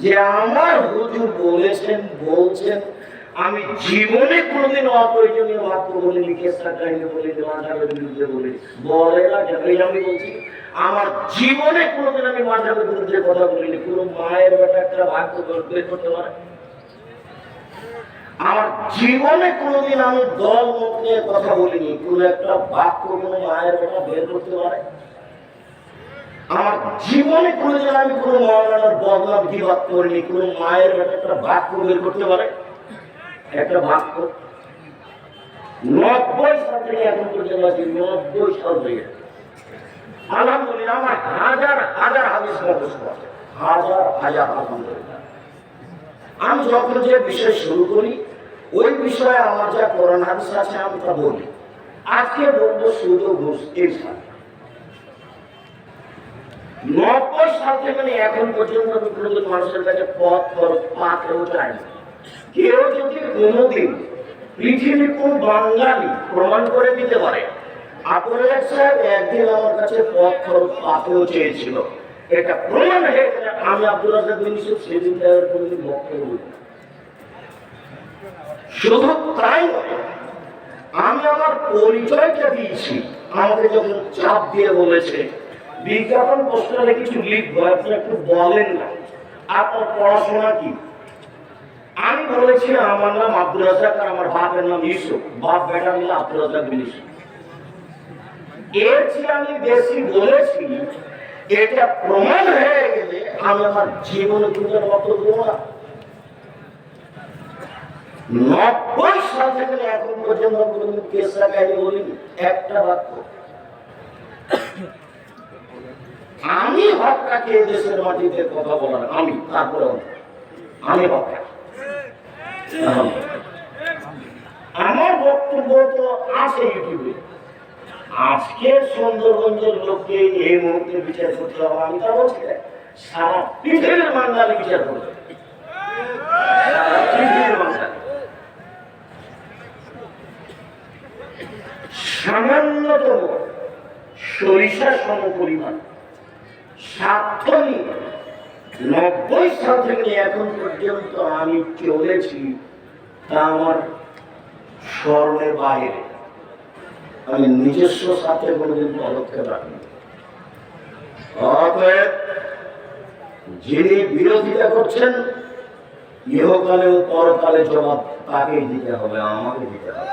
যে আমার হুজুর বলেছেন, বলছেন, আমি জীবনে কোনোদিন অপ্রয়োজনীয় বাক্য বলিনি, কেসটা কাহিনী বলিনি, মাঝাবের বিরুদ্ধে বলি বলে না এই আমি বলছি, আমার জীবনে কোনোদিন আমি মাঝাবের বিরুদ্ধে কথা বলিনি। কোনো মায়ের বেটা একটা বাক্য বের করতে পারে? আমার জীবনে কোনোদিন আমি দল মত নিয়ে কথা বলিনি। কোনো একটা বাক্য কোনো মায়ের বেটা বের করতে পারে? জীবনে কোনোদিন আমি কোনো মৌলানার বদনাম বিবাদ করিনি, কোনো মায়ের একটা বাক্য বের করতে পারে? একটা বাক্য নব্বই সাল থেকে এখন পর্যন্ত আছি, নব্বই সাল থেকে আলহামদুলিল্লাহ, আমার হাজার হাজার হাদিস মুখস্থ আছে। হাজার হাজার আলহামদুলিল্লাহ। আমি যখন যে বিষয় শুরু করি, ওই বিষয়ে আমার যা কোরআন হাদিস আছে আমি তা বলি। আজকে বলব শুধু ঘুষ সাল। নব্বই সাল থেকে মানে এখন পর্যন্ত আমি কোনোদিন মানুষের কাছে পথ খরচ পাত্রেও চাইনি কেউ যদি কোনোদিন পৃথিবীর কোন বাঙালি প্রমাণ করে দিতে পারে আপনার সাহেব একদিন আমার কাছে পথ খরচ পাতেও চেয়েছিল। এটা প্রমাণ হয়ে গেলে, আমি আব্দুল রাজাক বিন ইউসুফ সেদিন তার কোনোদিন বক্তব্য শুধু তাই নয়, আমি আমার পরিচয়টা দিয়েছি, আমাকে যখন চাপ দিয়ে বলেছে বিজ্ঞাপন পোস্টারে কিছু লিখব আপনি একটু বলেন না। আপনার পড়াশোনা কি? আমি বলেছিলাম, আমার নাম আব্দুল রাজাক আর আমার বাপের নাম ইউসুফ। বাপ, বেটা মিলে আব্দুল রাজাক বিন এর চেয়ে আমি বেশি বলেছি, এটা প্রমাণ হয়ে গেলে আমি আমার জীবনে কিন্তু বক্তব্য দেবো না। নব্বই সাল থেকে এখন পর্যন্ত কোনোদিন কেসরা কাহিনী বলিনি, একটা বাক্য। আমি হকটাকে এই দেশের মাটিতে কথা বলার, আমি, তারপরে আমি হকটা আমার বক্তব্য তো আছে ইউটিউবে। আজকে সুন্দরগঞ্জের লোককে এই মুহূর্তে বিচার করতে হবে। আমি তা বলছি। সারা পৃথিবীর বাঙালি বিচার করবে। সামান্যতম সরিষা সম পরিমাণ। স্বার্থ নব্বই সাল থেকে এখন পর্যন্ত আমি চলেছি তা আমার স্মরণের বাইরে। আমি নিজস্ব সাথে কোনোদিন পদক্ষেপ রাখি অতএব যিনি বিরোধিতা করছেন ইহকালে ও পরকালে জবাব তাকেই দিতে হবে, আমাকে দিতে হবে।